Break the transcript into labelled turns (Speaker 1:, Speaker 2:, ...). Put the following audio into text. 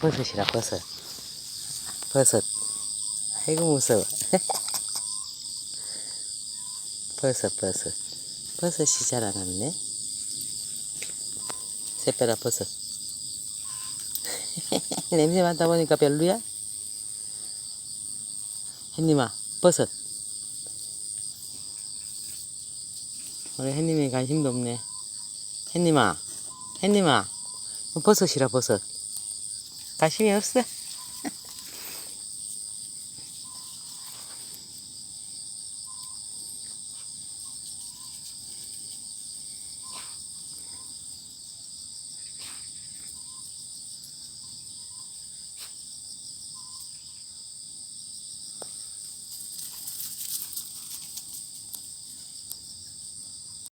Speaker 1: 버섯이라 버섯 버섯 아이고 무서워. 버섯 버섯 버섯이 자라났네. 새빼라 버섯 냄새 맡다 보니까 별로야? 햇님아 버섯 우리 햇님이 관심도 없네. 햇님아, 햇님아, 버섯이라 버섯. 관심이 없어?